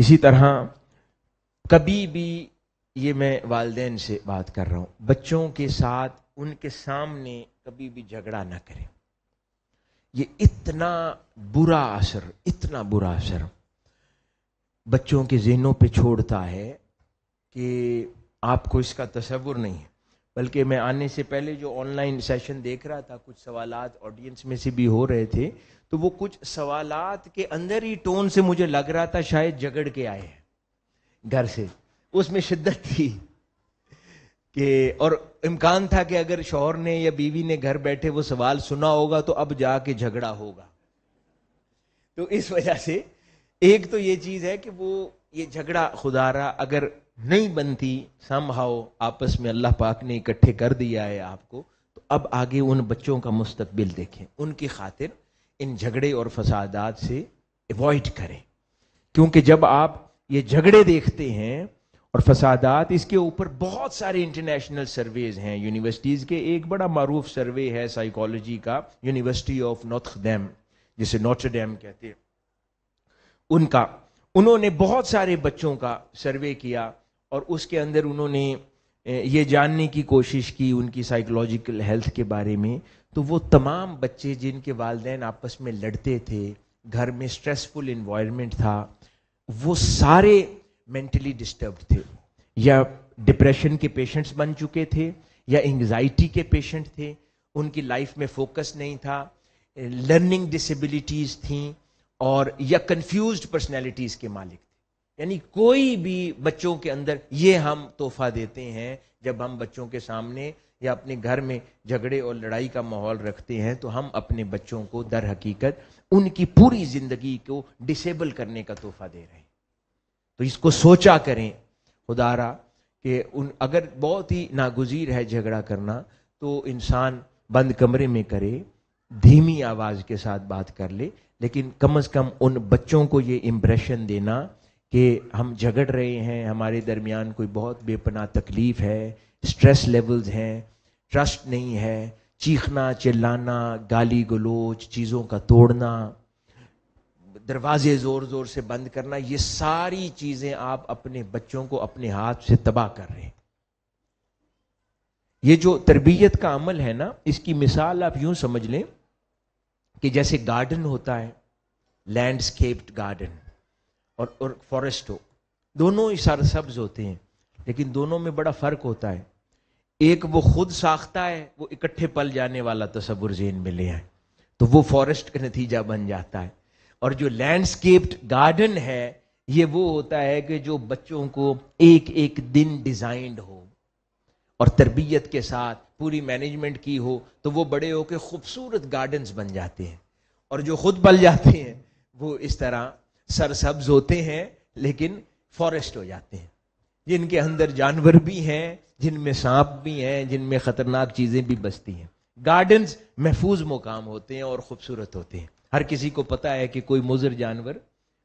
اسی طرح کبھی بھی یہ میں والدین سے بات کر رہا ہوں، بچوں کے ساتھ ان کے سامنے کبھی بھی جھگڑا نہ کریں۔ یہ اتنا برا اثر، اتنا برا اثر بچوں کے ذہنوں پہ چھوڑتا ہے کہ آپ کو اس کا تصور نہیں ہے۔ بلکہ میں آنے سے پہلے جو آن لائن سیشن دیکھ رہا تھا، کچھ سوالات آڈینس میں سے بھی ہو رہے تھے، تو وہ کچھ سوالات کے اندر ہی ٹون سے مجھے لگ رہا تھا شاید جگڑ کے آئے ہیں گھر سے۔ اس میں شدت تھی کہ، اور امکان تھا کہ اگر شوہر نے یا بیوی نے گھر بیٹھے وہ سوال سنا ہوگا تو اب جا کے جھگڑا ہوگا۔ تو اس وجہ سے ایک تو یہ چیز ہے کہ وہ یہ جھگڑا خدا رہا اگر نہیں بنتی سم ہاؤ آپس میں اللہ پاک نے اکٹھے کر دیا ہے آپ کو، تو اب آگے ان بچوں کا مستقبل دیکھیں۔ ان کی خاطر ان جھگڑے اور فسادات سے اوائڈ کریں۔ کیونکہ جب آپ یہ جھگڑے دیکھتے ہیں اور فسادات، اس کے اوپر بہت سارے انٹرنیشنل سرویز ہیں۔ یونیورسٹیز کے ایک بڑا معروف سروے ہے سائیکالوجی کا یونیورسٹی آف نوتھ ڈیم جسے نوٹر ڈیم کہتے ہیں۔ ان کا۔ انہوں نے بہت سارے بچوں کا سروے کیا اور اس کے اندر انہوں نے یہ جاننے کی کوشش کی ان کی سائیکولوجیکل ہیلتھ کے بارے میں۔ تو وہ تمام بچے جن کے والدین آپس میں لڑتے تھے، گھر میں اسٹریسفل انوائرمنٹ تھا، وہ سارے مینٹلی ڈسٹربڈ تھے۔ یا ڈپریشن کے پیشنٹس بن چکے تھے، یا انگزائٹی کے پیشنٹ تھے۔ ان کی لائف میں فوکس نہیں تھا۔ لرننگ ڈسیبلٹیز تھیں۔ اور یا کنفیوزڈ پرسنالٹیز کے مالک تھے۔ یعنی کوئی بھی بچوں کے اندر یہ ہم تحفہ دیتے ہیں، جب ہم بچوں کے سامنے یا اپنے گھر میں جھگڑے اور لڑائی کا ماحول رکھتے ہیں، تو ہم اپنے بچوں کو در حقیقت ان کی پوری زندگی کو ڈسیبل کرنے کا تحفہ دے رہے ہیں۔ تو اس کو سوچا کریں، خدا را، کہ ان، اگر بہت ہی ناگزیر ہے جھگڑا کرنا، تو انسان بند کمرے میں کرے دھیمی آواز کے ساتھ بات کر لے، لیکن کم از کم ان بچوں کو یہ امپریشن دینا کہ ہم جھگڑ رہے ہیں، ہمارے درمیان کوئی بہت بے پناہ تکلیف ہے اسٹریس لیولز ہیں ٹرسٹ نہیں ہے، چیخنا، چلانا، گالی گلوچ، چیزوں کا توڑنا، دروازے زور زور سے بند کرنا، یہ ساری چیزیں آپ اپنے بچوں کو اپنے ہاتھ سے تباہ کر رہے ہیں۔ یہ جو تربیت کا عمل ہے نا، اس کی مثال آپ یوں سمجھ لیں کہ جیسے گارڈن ہوتا ہے لینڈسکیپڈ گارڈن اور اور فارسٹ ہو، دونوں ہی سر سبز ہوتے ہیں، لیکن دونوں میں بڑا فرق ہوتا ہے۔ ایک وہ خود ساختہ ہے، وہ اکٹھے پل جانے والا تصور ذہن میں لے آئے، تو وہ فارسٹ کا نتیجہ بن جاتا ہے۔ اور جو لینڈسکیپڈ گارڈن ہے، یہ وہ ہوتا ہے کہ جو بچوں کو ایک ایک دن ڈیزائنڈ ہو۔ اور تربیت کے ساتھ پوری مینجمنٹ کی ہو، تو وہ بڑے ہو کے خوبصورت گارڈنز بن جاتے ہیں۔ اور جو خود پل جاتے ہیں، وہ اس طرح سر سبز ہوتے ہیں، لیکن فارسٹ ہو جاتے ہیں۔ جن کے اندر جانور بھی ہیں، جن میں سانپ بھی ہیں، جن میں خطرناک چیزیں بھی بستی ہیں۔ گارڈنز محفوظ مقام ہوتے ہیں اور خوبصورت ہوتے ہیں۔ ہر کسی کو پتا ہے کہ کوئی مضر جانور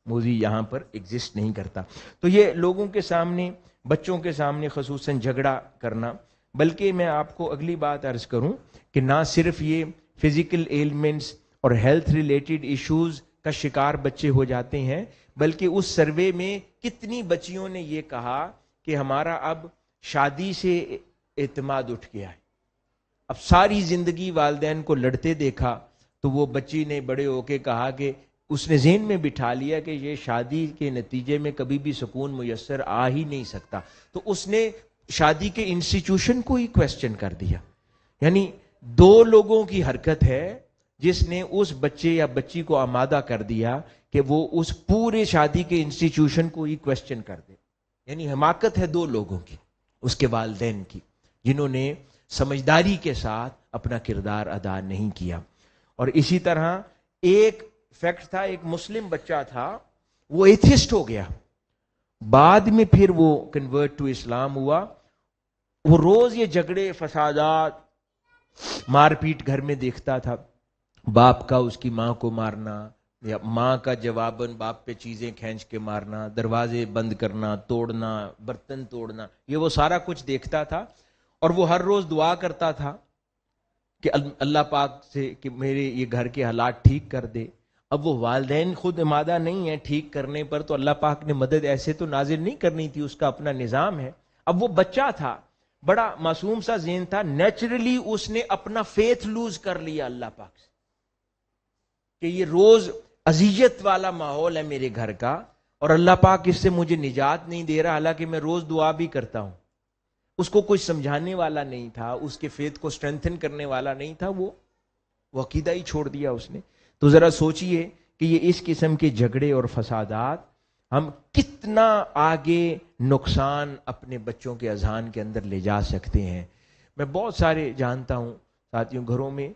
موزی یہاں پر ایگزسٹ نہیں کرتا۔ تو یہ لوگوں کے سامنے بچوں کے سامنے خصوصاً جھگڑا کرنا۔ بلکہ میں آپ کو اگلی بات عرض کروں کہ نہ صرف یہ فزیکل ایلمنٹس اور ہیلتھ ریلیٹڈ ایشوز کا شکار بچے ہو جاتے ہیں، بلکہ اس سروے میں کتنی بچیوں نے یہ کہا کہ ہمارا اب شادی سے اعتماد اٹھ گیا ہے۔ اب ساری زندگی والدین کو لڑتے دیکھا تو وہ بچی نے بڑے ہو کے کہا کہ اس نے ذہن میں بٹھا لیا کہ یہ شادی کے نتیجے میں کبھی بھی سکون میسر آ ہی نہیں سکتا۔ تو اس نے شادی کے انسٹیٹیوشن کو ہی کوشچن کر دیا۔ یعنی دو لوگوں کی حرکت ہے جس نے اس بچے یا بچی کو آمادہ کر دیا کہ وہ اس پورے شادی کے انسٹیٹیوشن کو ہی کوشچن کر دے۔ یعنی حماقت ہے دو لوگوں کی، اس کے والدین کی، جنہوں نے سمجھداری کے ساتھ اپنا کردار ادا نہیں کیا۔ اور اسی طرح ایک فیکٹ تھا، ایک مسلم بچہ تھا، وہ ایتھسٹ ہو گیا۔ بعد میں پھر وہ کنورٹ ٹو اسلام ہوا۔ وہ روز یہ جھگڑے، فسادات، مار پیٹ گھر میں دیکھتا تھا۔ باپ کا اس کی ماں کو مارنا، یا ماں کا جواباً باپ پہ چیزیں کھینچ کے مارنا، دروازے بند کرنا، توڑنا، برتن توڑنا، یہ وہ سارا کچھ دیکھتا تھا۔ اور وہ ہر روز دعا کرتا تھا کہ اللہ پاک سے کہ میرے یہ گھر کے حالات ٹھیک کر دے۔ اب وہ والدین خود امادہ نہیں ہے ٹھیک کرنے پر تو اللہ پاک نے مدد ایسے تو نازل نہیں کرنی تھی، اس کا اپنا نظام ہے۔ اب وہ بچہ تھا، بڑا معصوم سا ذہن تھا نیچرلی اس نے اپنا فیتھ لوز کر لیا اللہ پاک سے۔ کہ یہ روز ازیت والا ماحول ہے میرے گھر کا، اور اللہ پاک اس سے مجھے نجات نہیں دے رہا، حالانکہ میں روز دعا بھی کرتا ہوں۔ اس کو کوئی سمجھانے والا نہیں تھا، اس کے فیت کو اسٹرینتھن کرنے والا نہیں تھا وہ۔ وہ عقیدہ ہی چھوڑ دیا اس نے۔ تو ذرا سوچئے کہ یہ اس قسم کے جھگڑے اور فسادات ہم کتنا آگے نقصان اپنے بچوں کے اذہان کے اندر لے جا سکتے ہیں۔ میں بہت سارے جانتا ہوں، ساتھیوں، گھروں میں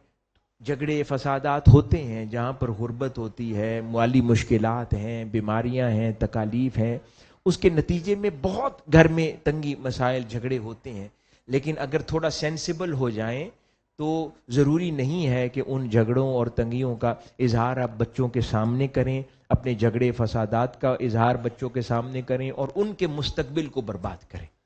جھگڑے، فسادات ہوتے ہیں جہاں پر غربت ہوتی ہے، مالی مشکلات ہیں، بیماریاں ہیں، تکالیف ہیں۔ اس کے نتیجے میں بہت گھر میں تنگی، مسائل، جھگڑے ہوتے ہیں۔ لیکن اگر تھوڑا سینسیبل ہو جائیں تو ضروری نہیں ہے کہ ان جھگڑوں اور تنگیوں کا اظہار آپ بچوں کے سامنے کریں، اپنے جھگڑے، فسادات کا اظہار بچوں کے سامنے کریں اور ان کے مستقبل کو برباد کریں۔